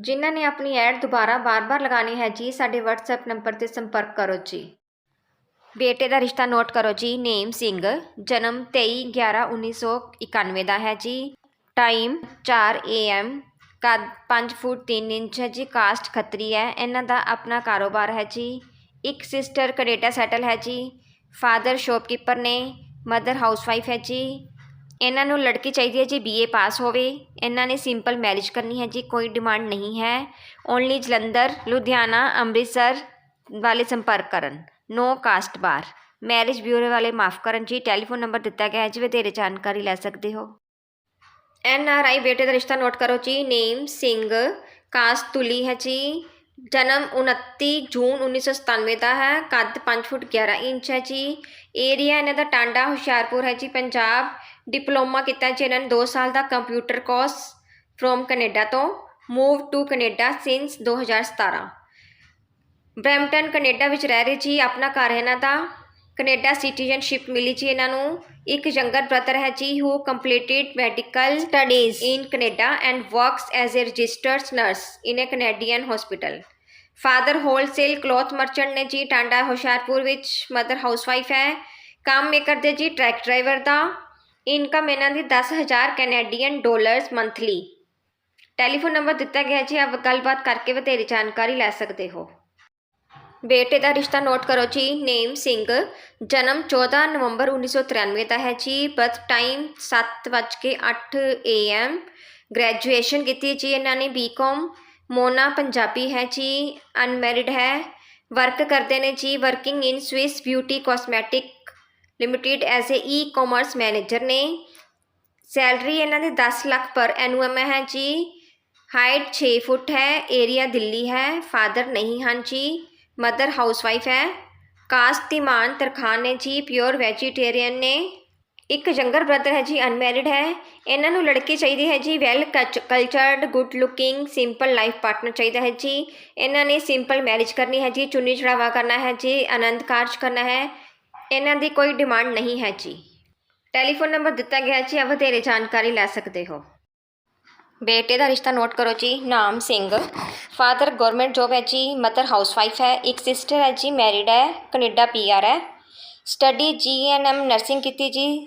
ਜਿਨ੍ਹਾਂ ਨੇ ਆਪਣੀ ਐਡ ਦੁਬਾਰਾ ਬਾਰ-ਬਾਰ ਲਗਾਣੀ ਹੈ ਜੀ, ਸਾਡੇ WhatsApp ਨੰਬਰ ਤੇ ਸੰਪਰਕ ਕਰੋ ਜੀ। ਬੇਟੇ ਦਾ ਰਿਸ਼ਤਾ ਨੋਟ ਕਰੋ ਜੀ, ਨੇਮ ਸਿੰਘ, ਜਨਮ 23/11/1991 ਦਾ ਹੈ ਜੀ। ਟਾਈਮ 4 AM ਕੱਦ 5 ਫੁੱਟ 3 ਇੰਚ ਹੈ ਜੀ, ਕਾਸਟ ਖੱਤਰੀ ਹੈ, ਇਹਨਾਂ ਦਾ ਆਪਣਾ ਕਾਰੋਬਾਰ ਹੈ ਜੀ। ਇੱਕ ਸਿਸਟਰ ਕੈਨੇਡਾ ਸੈਟਲ ਹੈ ਜੀ। ਫਾਦਰ ਸ਼ੌਪਕੀਪਰ ਨੇ ਮਦਰ ਹਾਊਸਵਾਈਫ ਹੈ ਜੀ। ਇਹਨਾਂ ਨੂੰ ਲੜਕੀ ਚਾਹੀਦੀ ਹੈ ਜੀ ਬੀਏ ਪਾਸ ਹੋਵੇ। ਇਹਨਾਂ ਨੇ ਸਿੰਪਲ ਮੈਰਿਜ ਕਰਨੀ ਹੈ ਜੀ, ਕੋਈ ਡਿਮਾਂਡ ਨਹੀਂ ਹੈ। ਓਨਲੀ ਜਲੰਧਰ, ਲੁਧਿਆਣਾ, ਅੰਮ੍ਰਿਤਸਰ ਵਾਲੇ ਸੰਪਰਕ ਕਰਨ। No caste bar marriage bureau ਵਾਲੇ ਮਾਫ ਕਰਨ ਜੀ। ਟੈਲੀਫੋਨ ਨੰਬਰ ਦਿੱਤਾ ਗਿਆ ਹੈ ਜੀ, ਵਧੇਰੇ ਜਾਣਕਾਰੀ ਲੈ ਸਕਦੇ ਹੋ। ਐਨ ਆਰ ਆਈ ਬੇਟੇ ਦਾ ਰਿਸ਼ਤਾ ਨੋਟ ਕਰੋ ਜੀ। ਨੇਮ ਸਿੰਘ ਕਾਸਟ ਤੁਲੀ ਹੈ ਜੀ। ਜਨਮ 29 ਜੂਨ 1997 ਦਾ ਹੈ। ਕੱਦ 5 ਫੁੱਟ 11 ਇੰਚ ਹੈ ਜੀ। ਏਰੀਆ ਇਹਨਾਂ ਦਾ ਟਾਂਡਾ, ਹੁਸ਼ਿਆਰਪੁਰ ਹੈ ਜੀ, ਪੰਜਾਬ। ਡਿਪਲੋਮਾ ਕੀਤਾ ਜੀ ਇਹਨਾਂ ਨੇ 2 ਸਾਲ ਦਾ ਕੰਪਿਊਟਰ ਕੋਰਸ ਫਰੋਮ ਕੈਨੇਡਾ ਤੋਂ move to Canada since 2017 Brampton Canada ਵਿੱਚ ਰਹਿ ਰਹੇ ਜੀ ਆਪਣਾ ਘਰ ਹੈ ਇਹਨਾਂ ਦਾ। ਕੈਨੇਡਾ ਸਿਟੀਜ਼ਨਸ਼ਿਪ ਮਿਲੀ ਜੀ ਇਹਨਾਂ ਨੂੰ। ਇੱਕ ਯੰਗਰ ਬ੍ਰਦਰ ਹੈ ਜੀ who completed medical studies in Canada and works as a registered nurse in a Canadian hospital father wholesale cloth merchant ਨੇ ਜੀ ਟਾਂਡਾ ਹੁਸ਼ਿਆਰਪੁਰ ਵਿੱਚ ਮਦਰ ਹਾਊਸਵਾਈਫ ਹੈ। ਕੰਮ ਇਹ ਕਰਦੇ ਜੀ ਟਰੱਕ ਡਰਾਈਵਰ ਦਾ। ਇਨਕਮ ਇਹਨਾਂ ਦੀ 10000 Canadian dollars monthly. Telephone number ਦਿੱਤਾ ਗਿਆ ਜੀ, ਆਪ ਗੱਲਬਾਤ ਕਰਕੇ ਵਧੇਰੇ ਜਾਣਕਾਰੀ ਲੈ ਸਕਦੇ ਹੋ। ਬੇਟੇ ਦਾ ਰਿਸ਼ਤਾ ਨੋਟ ਕਰੋ ਜੀ, ਨੇਮ ਸਿੰਘ, ਜਨਮ 14 ਨਵੰਬਰ 1993 ਦਾ ਹੈ ਜੀ, ਬਰਥ ਟਾਈਮ 7:08 AM ਗ੍ਰੈਜੂਏਸ਼ਨ ਕੀਤੀ ਜੀ, ਇਹਨਾਂ ਨੇ ਬੀਕਾਮ, ਮੋਨਾ ਪੰਜਾਬੀ ਹੈ ਜੀ, ਅਨਮੈਰਿਡ ਹੈ, ਵਰਕ ਕਰਦੇ ਨੇ ਜੀ, working in Swiss beauty cosmetic limited as a e-commerce manager ਨੇ। ਸੈਲਰੀ ਇਹਨਾਂ ਦੀ 10 ਲੱਖ ਪਰ ਐਨੂਅਮ ਹੈ ਜੀ। ਹਾਈਟ 6 ਫੁੱਟ ਹੈ ਏਰੀਆ ਦਿੱਲੀ ਹੈ ਫਾਦਰ ਨਹੀਂ ਹਨ ਜੀ। ਮਦਰ ਹਾਊਸਵਾਈਫ ਹੈ। ਕਾਸਟ ਦੀ ਮਾਨ ਤਰਖਾਨ ਨੇ ਜੀ ਪਿਓਰ ਵੈਜੀਟੇਰੀਅਨ ਨੇ। ਇੱਕ ਯੰਗਰ ਬ੍ਰਦਰ ਹੈ ਜੀ ਅਨਮੈਰਿਡ ਹੈ। ਇਹਨਾਂ ਨੂੰ ਲੜਕੀ ਚਾਹੀਦੀ ਹੈ ਜੀ well cultured good looking simple life partner ਚਾਹੀਦਾ ਹੈ ਜੀ। ਇਹਨਾਂ ਨੇ ਸਿੰਪਲ ਮੈਰਿਜ ਕਰਨੀ ਹੈ ਜੀ, ਚੁੰਨੀ ਚੜਾਵਾ ਕਰਨਾ ਹੈ ਜੀ, ਆਨੰਦ ਕਾਰਜ ਕਰਨਾ ਹੈ। ਇਹਨਾਂ ਦੀ ਕੋਈ ਡਿਮਾਂਡ ਨਹੀਂ ਹੈ ਜੀ। ਟੈਲੀਫੋਨ ਨੰਬਰ ਦਿੱਤਾ ਗਿਆ ਜੀ ਆ ਵਧੇਰੇ ਜਾਣਕਾਰੀ ਲੈ ਸਕਦੇ ਹੋ। ਬੇਟੇ ਦਾ ਰਿਸ਼ਤਾ ਨੋਟ ਕਰੋ ਜੀ, ਨਾਮ ਸਿੰਘ। ਫਾਦਰ ਗਵਰਨਮੈਂਟ ਜੋਬ ਹੈ ਜੀ, ਮਦਰ ਹਾਊਸਵਾਈਫ ਹੈ, ਇੱਕ ਸਿਸਟਰ ਹੈ ਜੀ, ਮੈਰਿਡ ਹੈ, ਕੈਨੇਡਾ ਪੀਆਰ ਹੈ। ਸਟੱਡੀ ਜੀਐਨਐਮ ਨਰਸਿੰਗ ਕੀਤੀ ਜੀ,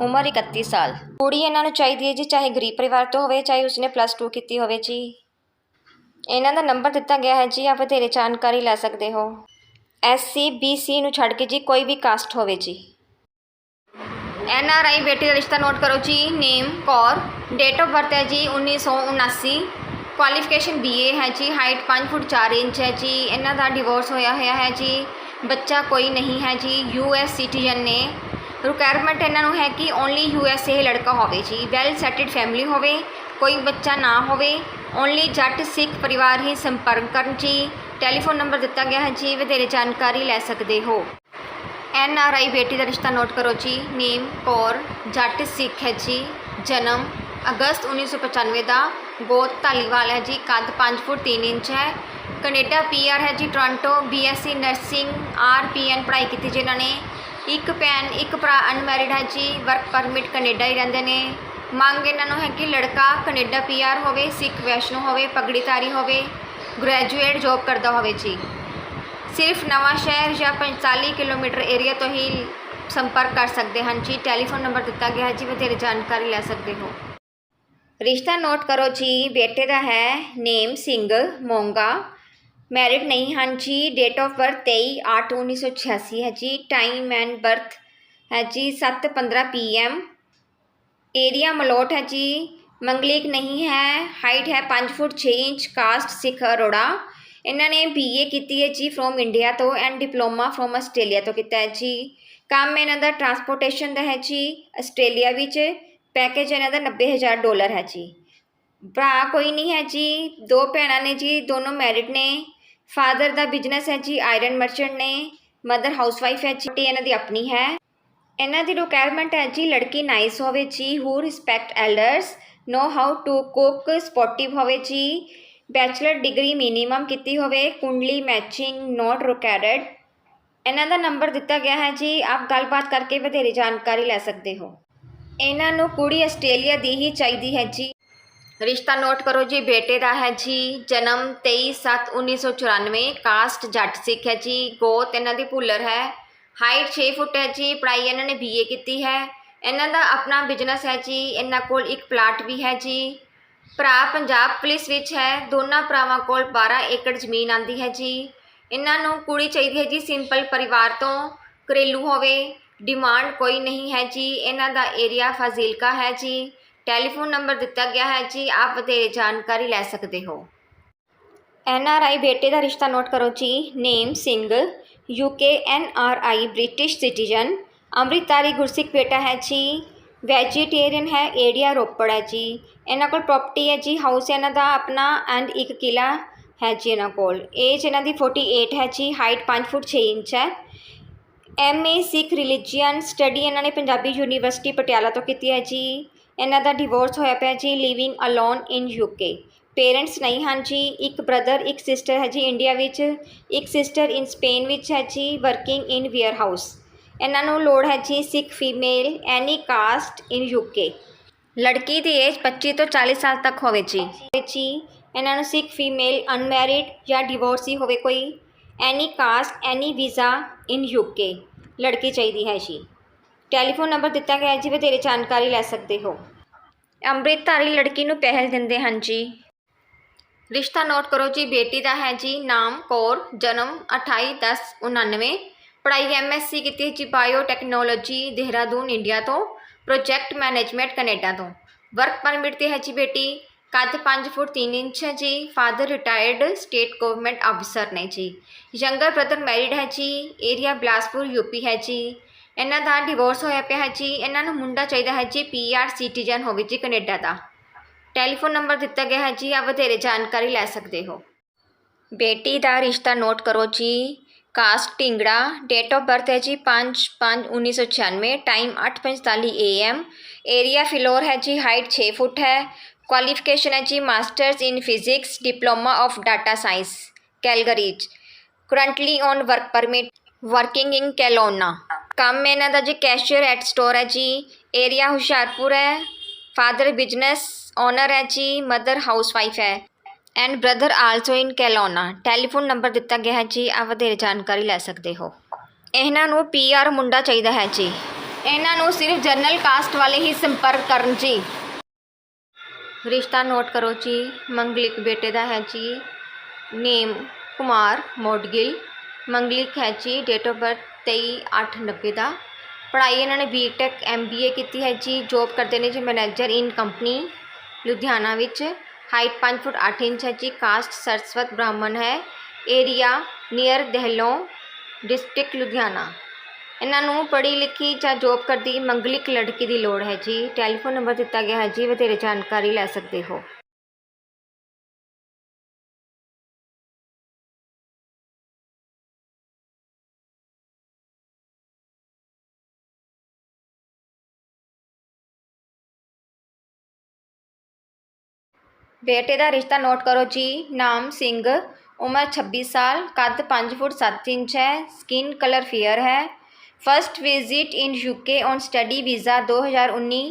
ਉਮਰ 31 ਸਾਲ। ਕੁੜੀ ਇਹਨਾਂ ਨੂੰ ਚਾਹੀਦੀ ਹੈ ਜੀ, ਚਾਹੇ ਗਰੀਬ ਪਰਿਵਾਰ ਤੋਂ ਹੋਵੇ, ਚਾਹੇ ਉਸਨੇ ਪਲੱਸ 2 ਕੀਤੀ ਹੋਵੇ ਜੀ। ਇਹਨਾਂ ਦਾ ਨੰਬਰ ਦਿੱਤਾ ਗਿਆ ਹੈ ਜੀ ਆਪ ਵਧੇਰੇ ਜਾਣਕਾਰੀ ਲੈ ਸਕਦੇ ਹੋ। ਐਸਸੀ ਬੀਸੀ ਨੂੰ ਛੱਡ ਕੇ ਜੀ ਕੋਈ ਵੀ ਕਾਸਟ ਹੋਵੇ ਜੀ। ਐਨ ਆਰ ਆਈ ਬੇਟੀ ਦਾ ਰਿਸ਼ਤਾ ਨੋਟ ਕਰੋ ਜੀ name Kaur date of birth ਹੈ ਜੀ 1979 ਕੁਆਲੀਫਿਕੇਸ਼ਨ ਬੀਏ ਹੈ ਜੀ ਹਾਈਟ 5 ਫੁੱਟ 4 ਇੰਚ ਹੈ ਜੀ, ਇਹਨਾਂ ਦਾ ਡਿਵੋਰਸ ਹੋਇਆ ਹੋਇਆ ਹੈ ਜੀ, ਬੱਚਾ ਕੋਈ ਨਹੀਂ ਹੈ ਜੀ ਯੂਐਸ ਸਿਟੀਜ਼ਨ ਨੇ। ਰਿਕੁਆਇਰਮੈਂਟ ਇਹਨਾਂ ਨੂੰ ਹੈ ਕਿ ਓਨਲੀ ਯੂਐਸਏ ਲੜਕਾ ਹੋਵੇ ਜੀ ਵੈਲ ਸੈਟਡ ਫੈਮਿਲੀ ਹੋਵੇ, ਕੋਈ ਬੱਚਾ ਨਾ ਹੋਵੇ ਓਨਲੀ ਜੱਟ, ਸਿੱਖ ਪਰਿਵਾਰ ਹੀ ਸੰਪਰਕ ਕਰਨ ਜੀ। ਟੈਲੀਫੋਨ ਨੰਬਰ ਦਿੱਤਾ ਗਿਆ ਹੈ, ਜੀ ਵਧੇਰੇ ਜਾਣਕਾਰੀ ਲੈ ਸਕਦੇ ਹੋ। ਐਨ ਆਰ ਆਈ ਬੇਟੀ ਦਾ ਰਿਸ਼ਤਾ ਨੋਟ ਕਰੋ ਜੀ। ਨੇਮ ਕੌਰ, ਜੱਟ, ਸਿੱਖ ਹੈ ਜੀ। ਜਨਮ ਅਗਸਤ 1995 ਦਾ। ਗੋਤ ਧਾਲੀਵਾਲ ਹੈ ਜੀ। ਕੱਦ 5 ਫੁੱਟ 3 ਇੰਚ ਹੈ। ਕੈਨੇਡਾ ਪੀਆਰ ਹੈ ਜੀ, ਟੋਰਾਂਟੋ ਬੀਐਸਸੀ ਨਰਸਿੰਗ ਆਰਪੀਐਨ ਪੜ੍ਹਾਈ ਕੀਤੀ ਜੀ ਇਹਨਾਂ ਨੇ। ਇੱਕ ਭੈਣ, ਇੱਕ ਭਰਾ ਅਨਮੈਰਿਡ ਹੈ ਜੀ। ਵਰਕ ਪਰਮਿਟ ਕੈਨੇਡਾ ਹੀ ਰਹਿੰਦੇ ਨੇ। ਮੰਗ ਇਹਨਾਂ ਨੂੰ ਹੈ ਕਿ ਲੜਕਾ ਕੈਨੇਡਾ ਪੀਆਰ ਹੋਵੇ, ਸਿੱਖ ਵੈਸ਼ਨੂ ਹੋਵੇ, ਪਗੜੀਧਾਰੀ ਹੋਵੇ। ਗ੍ਰੈਜੂਏਟ ਜੋਬ ਕਰਦਾ ਹੋਵੇ ਜੀ। ਸਿਰਫ ਨਵਾਂ ਸ਼ਹਿਰ ਜਾਂ 45 ਕਿਲੋਮੀਟਰ ਏਰੀਆ ਤੋਂ ਹੀ ਸੰਪਰਕ ਕਰ ਸਕਦੇ ਹਨ ਜੀ। ਟੈਲੀਫੋਨ ਨੰਬਰ ਦਿੱਤਾ ਗਿਆ ਹੈ ਜੀ ਵਧੇਰੇ ਜਾਣਕਾਰੀ ਲੈ ਸਕਦੇ ਹੋ। ਰਿਸ਼ਤਾ ਨੋਟ ਕਰੋ ਜੀ, ਬੇਟੇ ਦਾ ਹੈ, ਨੇਮ ਸਿੰਘ, ਮੋਂਗਾ। ਮੈਰਿਡ ਨਹੀਂ ਹਨ ਜੀ, ਡੇਟ ਆਫ ਬਰਥ 23 8 1986 ਹੈ ਜੀ। ਟਾਈਮ ਐਂਡ ਬਰਥ ਹੈ ਜੀ 7:15 ਪੀਐਮ ਏਰੀਆ ਮਲੋਟ ਹੈ ਜੀ ਮੰਗਲੀਕ ਨਹੀਂ ਹੈ ਹਾਈਟ ਹੈ 5 foot 6 inch caste Sikh Arora. ਇਹਨਾਂ ਨੇ ਬੀਏ ਕੀਤੀ ਹੈ ਜੀ ਫਰੋਮ ਇੰਡੀਆ ਤੋਂ ਐਂਡ ਡਿਪਲੋਮਾ ਫਰੋਮ ਆਸਟ੍ਰੇਲੀਆ ਤੋਂ ਕੀਤਾ ਹੈ ਜੀ। ਕੰਮ ਇਹਨਾਂ ਦਾ ਟਰਾਂਸਪੋਰਟੇਸ਼ਨ ਦਾ ਹੈ ਜੀ ਆਸਟ੍ਰੇਲੀਆ ਵਿੱਚ। ਪੈਕੇਜ ਇਹਨਾਂ ਦਾ 90000 ਡਾਲਰ ਹੈ ਜੀ। ਭਰਾ ਕੋਈ ਨਹੀਂ ਹੈ ਜੀ, ਦੋ ਭੈਣਾਂ ਨੇ ਜੀ, ਦੋਨੋਂ ਮੈਰਿਡ ਨੇ। ਫਾਦਰ ਦਾ ਬਿਜ਼ਨਸ ਹੈ ਜੀ ਆਇਰਨ ਮਰਚੈਂਟ ਨੇ। ਮਦਰ ਹਾਊਸਵਾਈਫ ਹੈ ਜੀ, ਇਹਨਾਂ ਦੀ ਆਪਣੀ ਹੈ। ਇਹਨਾਂ ਦੀ ਰਿਕੁਆਇਰਮੈਂਟ ਹੈ ਜੀ, ਲੜਕੀ ਨਾਈਸ ਹੋਵੇ ਜੀ who respect elders know how to cook sportive ਹੋਵੇ ਜੀ। ਬੈਚਲਰ ਡਿਗਰੀ ਮਿਨੀਮਮ ਕੀਤੀ ਹੋਵੇ, ਕੁੰਡਲੀ ਮੈਚਿੰਗ ਨੋਟ ਰਿਕੁਆਇਰਡ ਇਹਨਾਂ ਦਾ ਨੰਬਰ ਦਿੱਤਾ ਗਿਆ ਹੈ ਜੀ, ਆਪ ਗੱਲਬਾਤ ਕਰਕੇ ਵਧੇਰੇ ਜਾਣਕਾਰੀ ਲੈ ਸਕਦੇ ਹੋ। ਇਹਨਾਂ ਨੂੰ ਕੁੜੀ ਆਸਟ੍ਰੇਲੀਆ ਦੀ ਹੀ ਚਾਹੀਦੀ ਹੈ ਜੀ। ਰਿਸ਼ਤਾ ਨੋਟ ਕਰੋ ਜੀ, ਬੇਟੇ ਦਾ ਹੈ ਜੀ, ਜਨਮ 23/7/1994 ਕਾਸਟ ਜੱਟ ਸਿੱਖ ਹੈ ਜੀ, ਗੋਤ ਇਹਨਾਂ ਦੀ ਭੁੱਲਰ ਹੈ। ਹਾਈਟ 6 ਫੁੱਟ ਹੈ ਜੀ, ਪੜ੍ਹਾਈ ਇਹਨਾਂ ਨੇ ਬੀਏ ਕੀਤੀ ਹੈ। ਇਹਨਾਂ ਦਾ ਆਪਣਾ ਬਿਜ਼ਨਸ ਹੈ ਜੀ, ਇਹਨਾਂ ਕੋਲ ਇੱਕ ਪਲਾਟ ਵੀ ਹੈ ਜੀ। ਭਰਾ ਪੰਜਾਬ ਪੁਲਿਸ ਵਿੱਚ ਹੈ, ਦੋਨਾਂ ਭਰਾਵਾਂ ਕੋਲ 12 ਏਕੜ ਜ਼ਮੀਨ ਆਂਦੀ ਹੈ ਜੀ। ਇਹਨਾਂ ਨੂੰ ਕੁੜੀ ਚਾਹੀਦੀ ਹੈ ਜੀ ਸਿੰਪਲ ਪਰਿਵਾਰ ਤੋਂ, ਘਰੇਲੂ ਹੋਵੇ ਡਿਮਾਂਡ ਕੋਈ ਨਹੀਂ ਹੈ ਜੀ। ਇਹਨਾਂ ਦਾ ਏਰੀਆ ਫਾਜ਼ਿਲਕਾ ਹੈ ਜੀ। ਟੈਲੀਫੋਨ ਨੰਬਰ ਦਿੱਤਾ ਗਿਆ ਹੈ ਜੀ, ਆਪ ਵਧੇਰੇ ਜਾਣਕਾਰੀ ਲੈ ਸਕਦੇ ਹੋ। ਐਨ ਆਰ ਆਈ ਬੇਟੇ ਦਾ ਰਿਸ਼ਤਾ ਨੋਟ ਕਰੋ ਜੀ, name Singh UK N R I British citizen ਅੰਮ੍ਰਿਤਧਾਰੀ ਗੁਰਸਿੱਖ ਬੇਟਾ ਹੈ ਜੀ, ਵੈਜੀਟੇਰੀਅਨ ਹੈ, ਏਰੀਆ ਰੋਪੜ ਹੈ ਜੀ। ਇਹਨਾਂ ਕੋਲ ਪ੍ਰਾਪਰਟੀ ਹੈ ਜੀ ਹਾਊਸ ਇਹਨਾਂ ਦਾ ਆਪਣਾ ਐਂਡ ਇੱਕ ਕਿਲਾ ਹੈ ਜੀ ਇਹਨਾਂ ਕੋਲ। ਏਜ ਇਹਨਾਂ ਦੀ 48 ਹੈ ਜੀ ਹਾਈਟ 5 ਫੁੱਟ 6 ਇੰਚ ਹੈ। M A Sikh religion study ਇਹਨਾਂ ਨੇ ਪੰਜਾਬੀ ਯੂਨੀਵਰਸਿਟੀ ਪਟਿਆਲਾ ਤੋਂ ਕੀਤੀ ਹੈ ਜੀ। ਇਹਨਾਂ ਦਾ ਡਿਵੋਰਸ ਹੋਇਆ ਪਿਆ ਜੀ living alone in UK parents ਨਹੀਂ ਹਨ ਜੀ, ਇੱਕ ਬ੍ਰਦਰ ਇੱਕ ਸਿਸਟਰ ਹੈ ਜੀ ਇੰਡੀਆ ਵਿੱਚ, ਇੱਕ ਸਿਸਟਰ ਇਨ ਸਪੇਨ ਵਿੱਚ ਹੈ ਜੀ ਵਰਕਿੰਗ ਇਨ ਵੇਅਰ ਹਾਊਸ ਇਹਨਾਂ ਨੂੰ ਲੋੜ ਹੈ ਜੀ Sikh, female, any caste in UK ਲੜਕੀ ਦੀ ਏਜ 25 ਤੋਂ 40 ਸਾਲ ਤੱਕ ਹੋਵੇ ਜੀ। ਜੀ, ਇਹਨਾਂ ਨੂੰ ਸਿੱਖ, ਫੀਮੇਲ, ਅਨਮੈਰਿਡ ਜਾਂ ਡਿਵੋਰਸੀ ਹੋਵੇ ਕੋਈ, any caste, any visa in UK ਲੜਕੀ ਚਾਹੀਦੀ ਹੈ ਜੀ। ਟੈਲੀਫੋਨ ਨੰਬਰ ਦਿੱਤਾ ਗਿਆ ਹੈ ਜੀ, ਵਧੇਰੇ ਜਾਣਕਾਰੀ ਲੈ ਸਕਦੇ ਹੋ। ਅੰਮ੍ਰਿਤਧਾਰੀ ਲੜਕੀ ਨੂੰ ਪਹਿਲ ਦਿੰਦੇ ਹਨ ਜੀ। ਰਿਸ਼ਤਾ ਨੋਟ ਕਰੋ ਜੀ, ਬੇਟੀ ਦਾ ਹੈ ਜੀ, ਨਾਮ, ਕੌਰ, ਜਨਮ 28/10/99 ਪੜ੍ਹਾਈ ਐਮਐਸਸੀ ਕੀਤੀ ਹੈ ਜੀ ਬਾਇਓ ਟੈਕਨੋਲੋਜੀ ਦੇਹਰਾਦੂਨ ਇੰਡੀਆ ਤੋਂ ਪ੍ਰੋਜੈਕਟ ਮੈਨੇਜਮੈਂਟ ਕੈਨੇਡਾ ਤੋਂ। ਵਰਕ ਪਰਮਿਟ ਤੇ ਹੈ ਜੀ ਬੇਟੀ, ਕੱਦ 5 ਫੁੱਟ 3 ਇੰਚ ਹੈ ਜੀ father retired state government officer ਨੇ ਜੀ। ਯੰਗਰ ਬ੍ਰਦਰ ਮੈਰਿਡ ਹੈ ਜੀ ਏਰੀਆ ਬਿਲਾਸਪੁਰ ਯੂਪੀ ਹੈ ਜੀ। ਇਹਨਾਂ ਦਾ ਡਿਵੋਰਸ ਹੋਇਆ ਪਿਆ ਹੈ ਜੀ, ਇਹਨਾਂ ਨੂੰ ਮੁੰਡਾ ਚਾਹੀਦਾ ਹੈ ਜੀ ਪੀਆਰ ਸਿਟੀਜ਼ਨ ਹੋਵੇ ਜੀ ਕੈਨੇਡਾ ਦਾ। ਟੈਲੀਫੋਨ ਨੰਬਰ ਦਿੱਤਾ ਗਿਆ ਹੈ ਜੀ ਆ ਵਧੇਰੇ ਜਾਣਕਾਰੀ ਲੈ ਸਕਦੇ ਹੋ। ਬੇਟੀ ਦਾ ਰਿਸ਼ਤਾ ਨੋਟ ਕਰੋ ਜੀ। Caste Dhingra date of birth ਹੈ ਜੀ 5/5/1996 ਟਾਈਮ 8:45 ਏਐਮ ਏਰੀਆ ਫਿਲੋਰ ਹੈ ਜੀ ਹਾਈਟ 6 ਫੁੱਟ ਹੈ ਕੁਆਲੀਫਿਕੇਸ਼ਨ ਹੈ ਜੀ masters in physics diploma of data science Calgary's currently on work permit working in Kelowna ਕੰਮ ਇਹਨਾਂ ਦਾ ਜੀ ਕੈਸ਼ੀਅਰ ਐਟ ਸਟੋਰ ਹੈ ਜੀ ਏਰੀਆ ਹੁਸ਼ਿਆਰਪੁਰ ਹੈ ਫਾਦਰ ਬਿਜ਼ਨਸ ਓਨਰ ਹੈ ਜੀ ਮਦਰ ਹਾਊਸਵਾਈਫ ਹੈ and brother also in Kelowna telephone number ਦਿੱਤਾ ਗਿਆ ਹੈ ਜੀ ਆ ਵਧੇਰੇ ਜਾਣਕਾਰੀ ਲੈ ਸਕਦੇ ਹੋ। ਇਹਨਾਂ ਨੂੰ ਪੀਆਰ ਮੁੰਡਾ ਚਾਹੀਦਾ ਹੈ ਜੀ। ਇਹਨਾਂ ਨੂੰ ਸਿਰਫ ਜਨਰਲ ਕਾਸਟ ਵਾਲੇ ਹੀ ਸੰਪਰਕ ਕਰਨ ਜੀ। ਰਿਸ਼ਤਾ ਨੋਟ ਕਰੋ ਜੀ, ਮੰਗਲਿਕ ਬੇਟੇ ਦਾ ਹੈ ਜੀ। ਨੇਮ ਕੁਮਾਰ ਮੋਡਗਿਲ, ਮੰਗਲਿਕ ਹੈ ਜੀ ਡੇਟ ਆਫ ਬਰਥ 23/8/90 ਦਾ। ਪੜ੍ਹਾਈ ਇਹਨਾਂ ਨੇ ਬੀਟੈਕ ਐਮਬੀਏ ਕੀਤੀ ਹੈ ਜੀ ਜੋਬ ਕਰਦੇ ਨੇ ਜੀ ਮੈਨੇਜਰ ਇਨ ਕੰਪਨੀ ਲੁਧਿਆਣਾ ਵਿੱਚ। ਹਾਈਟ 5 ਫੁੱਟ 8 ਇੰਚ ਹੈ ਜੀ ਕਾਸਟ ਸਰਸਵਤ ਬ੍ਰਾਹਮਣ ਹੈ area near Dehlon district Ludhiana ਇਹਨਾਂ ਨੂੰ ਪੜ੍ਹੀ ਲਿਖੀ ਜਾਂ ਜੋਬ ਕਰਦੀ ਮੰਗਲਿਕ ਲੜਕੀ ਦੀ ਲੋੜ ਹੈ ਜੀ ਟੈਲੀਫੋਨ ਨੰਬਰ ਦਿੱਤਾ ਗਿਆ ਹੈ ਜੀ ਵਧੇਰੇ ਜਾਣਕਾਰੀ ਲੈ ਸਕਦੇ ਹੋ ਬੇਟੇ ਦਾ ਰਿਸ਼ਤਾ ਨੋਟ ਕਰੋ ਜੀ। ਨਾਮ ਸਿੰਘ, ਉਮਰ 26 ਸਾਲ, ਕੱਦ 5 ਫੁੱਟ 7 ਇੰਚ ਹੈ ਸਕਿਨ ਕਲਰ ਫੇਅਰ ਹੈ। First visit in UK on study visa 2019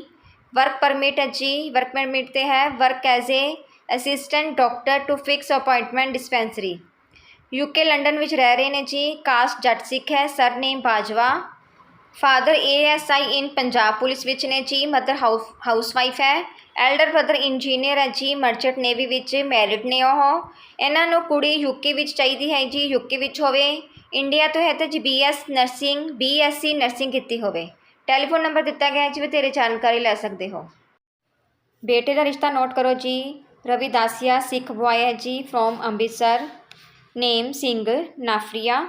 work permit ਹੈ ਜੀ ਵਰਕ ਪਰਮਿਟ ਤੇ ਹੈ। Work as a assistant doctor to fix appointment dispensary UK London ਵਿੱਚ ਰਹਿ ਰਹੇ ਨੇ ਜੀ। ਕਾਸਟ ਜੱਟ ਸਿੱਖ ਹੈ surname Bajwa. Father ASI in Punjab police ਵਿੱਚ ਨੇ ਜੀ ਮਦਰ ਹਾਊਸ ਹਾਊਸਵਾਈਫ ਹੈ। ਐਲਡਰ ਬ੍ਰਦਰ ਇੰਜੀਨੀਅਰ ਹੈ। ਜੀ ਮਰਚੈਂਟ ਨੇਵੀ ਵਿੱਚ ਮੈਰਿਡ ਨੇ ਉਹ। ਇਹਨਾਂ ਨੂੰ ਕੁੜੀ ਯੂਕੇ ਵਿੱਚ ਚਾਹੀਦੀ ਹੈ ਜੀ ਯੂਕੇ ਵਿੱਚ ਹੋਵੇ। ਇੰਡੀਆ ਤੋਂ ਹੈ ਤਾਂ ਜੀ ਬੀਐਸ ਨਰਸਿੰਗ ਬੀਐਸਸੀ ਨਰਸਿੰਗ ਕੀਤੀ ਹੋਵੇ। ਟੈਲੀਫੋਨ ਨੰਬਰ ਦਿੱਤਾ ਗਿਆ ਹੈ ਜੀ ਬਥੇਰੇ ਜਾਣਕਾਰੀ ਲੈ ਸਕਦੇ ਹੋ। ਬੇਟੇ ਦਾ ਰਿਸ਼ਤਾ ਨੋਟ ਕਰੋ ਜੀ। ਰਵੀ ਦਾਸੀਆ, ਸਿੱਖ ਬੁਆਏ ਹੈ ਜੀ ਫਰੋਮ ਅੰਮ੍ਰਿਤਸਰ। ਨੇਮ ਸਿੰਘ ਨਾਫਰੀਆ।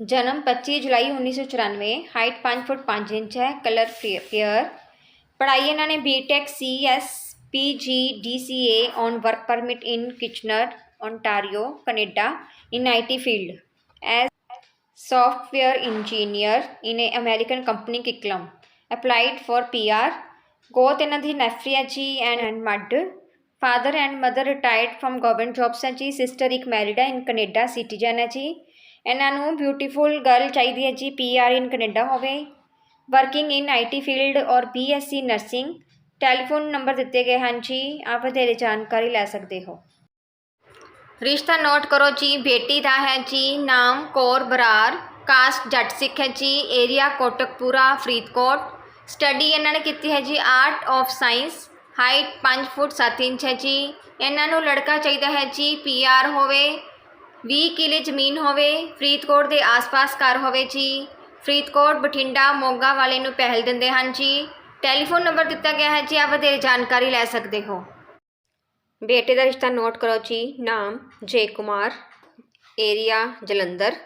जन्म 25 ਜੁਲਾਈ 1994 ਹਾਈਟ 5 ਫੁੱਟ 5 ਇੰਚ ਹੈ ਕਲਰ ਪੀਅਰ ਪੜ੍ਹਾਈ ਇਹਨਾਂ ਨੇ BTech CS PG DCA on work permit in Kitchener Ontario Canada in IT field as software engineer in a American company ਕਿਕਲਮ applied for PR ਗੋਤ ਇਹਨਾਂ ਦੀ ਨੈਫਰੀਆ ਜੀ and mud father and mother retired from government jobs ਹੈ ਜੀ sister ਇੱਕ married ਹੈ in Canada citizen ਹੈ ਜੀ ਇਹਨਾਂ ਨੂੰ ਬਿਊਟੀਫੁਲ ਗਰਲ ਚਾਹੀਦੀ ਹੈ ਜੀ ਪੀਆਰ ਇਨ ਕੈਨੇਡਾ ਹੋਵੇ। Working in IT field or BSc nursing telephone number ਦਿੱਤੇ ਗਏ ਹਨ ਜੀ, ਆਪ ਵਧੇਰੇ ਜਾਣਕਾਰੀ ਲੈ ਸਕਦੇ ਹੋ। ਰਿਸ਼ਤਾ ਨੋਟ ਕਰੋ ਜੀ, ਬੇਟੀ ਦਾ ਹੈ ਜੀ, ਨਾਮ ਕੌਰ ਬਰਾਰ ਕਾਸਟ ਜੱਟ ਸਿੱਖ ਹੈ ਜੀ ਏਰੀਆ ਕੋਟਕਪੂਰਾ, ਫਰੀਦਕੋਟ। ਸਟੱਡੀ ਇਹਨਾਂ ਨੇ ਕੀਤੀ ਹੈ ਜੀ art of science height 5 foot 7 inch ਹੈ ਜੀ। ਇਹਨਾਂ ਨੂੰ ਲੜਕਾ ਚਾਹੀਦਾ ਹੈ ਜੀ ਪੀਆਰ ਹੋਵੇ। 20 ਕਿੱਲੇ ਜ਼ਮੀਨ ਹੋਵੇ, ਫਰੀਦਕੋਟ ਦੇ ਆਸ-ਪਾਸ ਘਰ ਹੋਵੇ ਜੀ। ਫਰੀਦਕੋਟ, ਬਠਿੰਡਾ, ਮੋਗਾ ਵਾਲੇ ਨੂੰ ਪਹਿਲ ਦਿੰਦੇ ਹਨ ਜੀ। ਟੈਲੀਫੋਨ ਨੰਬਰ ਦਿੱਤਾ ਗਿਆ ਹੈ ਜੀ, ਆਪ ਵਧੇਰੇ ਜਾਣਕਾਰੀ ਲੈ ਸਕਦੇ ਹੋ। ਬੇਟੇ ਦਾ ਰਿਸ਼ਤਾ ਨੋਟ ਕਰੋ ਜੀ। ਨਾਮ, ਜੈ ਕੁਮਾਰ। ਏਰੀਆ, ਜਲੰਧਰ।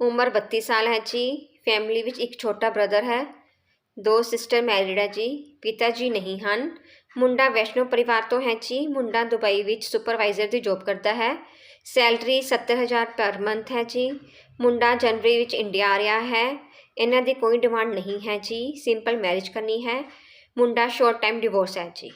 ਉਮਰ 32 ਸਾਲ ਹੈ ਜੀ। ਫੈਮਿਲੀ ਵਿੱਚ ਇੱਕ ਛੋਟਾ ਬ੍ਰਦਰ ਹੈ। ਦੋ ਸਿਸਟਰ ਮੈਰਿਡ ਹੈ ਜੀ। ਪਿਤਾ ਜੀ ਨਹੀਂ ਹਨ। ਮੁੰਡਾ ਵੈਸ਼ਨੋ ਪਰਿਵਾਰ ਤੋਂ ਹੈ ਜੀ। ਮੁੰਡਾ ਦੁਬਈ ਵਿੱਚ ਸੁਪਰਵਾਈਜ਼ਰ ਦੀ ਜੌਬ ਕਰਦਾ ਹੈ। ਸੈਲਰੀ 70000 ਪਰ ਮੰਥ ਹੈ ਜੀ। ਮੁੰਡਾ ਜਨਵਰੀ ਵਿੱਚ ਇੰਡੀਆ ਆ ਰਿਹਾ ਹੈ। ਇਹਨਾਂ ਦੀ ਕੋਈ ਡਿਮਾਂਡ ਨਹੀਂ ਹੈ ਜੀ। ਸਿੰਪਲ ਮੈਰਿਜ ਕਰਨੀ ਹੈ। ਮੁੰਡਾ ਸ਼ੋਰਟ ਟਾਈਮ ਡਿਵੋਰਸ ਹੈ ਜੀ।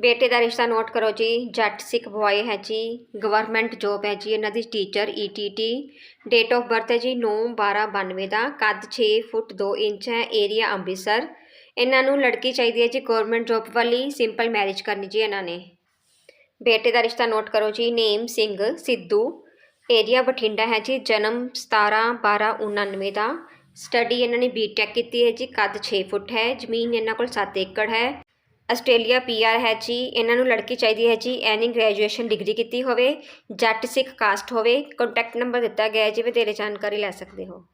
ਬੇਟੇ ਦਾ ਰਿਸ਼ਤਾ ਨੋਟ ਕਰੋ ਜੀ। ਜੱਟ ਸਿੱਖ ਬੁਆਏ ਹੈ ਜੀ। ਗਵਰਨਮੈਂਟ ਜੋਬ ਹੈ ਜੀ। ਇਹਨਾਂ ਦੀ teacher ETT date of birth ਹੈ ਜੀ 9 12 92 ਦਾ। ਕੱਦ 6 ਫੁੱਟ 2 ਇੰਚ ਹੈ। ਏਰੀਆ ਅੰਮ੍ਰਿਤਸਰ। ਇਹਨਾਂ ਨੂੰ ਲੜਕੀ ਚਾਹੀਦੀ ਹੈ ਜੀ ਗਵਰਨਮੈਂਟ ਜੋਬ ਵਾਲੀ। ਸਿੰਪਲ ਮੈਰਿਜ ਕਰਨੀ ਜੀ ਇਹਨਾਂ ਨੇ। ਬੇਟੇ ਦਾ ਰਿਸ਼ਤਾ ਨੋਟ ਕਰੋ ਜੀ, ਨੇਮ ਸਿੰਘ, ਸਿੱਧੂ। ਏਰੀਆ ਬਠਿੰਡਾ ਹੈ ਜੀ, ਜਨਮ 17 12 99 ਦਾ। ਸਟੱਡੀ ਇਹਨਾਂ ਨੇ ਬੀਟੈਕ ਕੀਤੀ ਹੈ ਜੀ, ਕੱਦ 6 ਫੁੱਟ ਹੈ, ਜ਼ਮੀਨ ਇਹਨਾਂ ਕੋਲ 7 ਏਕੜ ਹੈ। ਆਸਟ੍ਰੇਲੀਆ ਪੀਆਰ ਹੈ ਜੀ, ਇਹਨਾਂ ਨੂੰ ਲੜਕੀ ਚਾਹੀਦੀ ਹੈ ਜੀ ਐਨੀ ਗ੍ਰੈਜੂਏਸ਼ਨ ਡਿਗਰੀ ਕੀਤੀ ਹੋਵੇ, ਜੱਟ ਸਿੱਖ ਕਾਸਟ ਹੋਵੇ ਕੰਟੈਕਟ ਨੰਬਰ ਦਿੱਤਾ ਗਿਆ ਹੈ ਜੀ ਵਧੇਰੇ ਜਾਣਕਾਰੀ ਲੈ ਸਕਦੇ ਹੋ।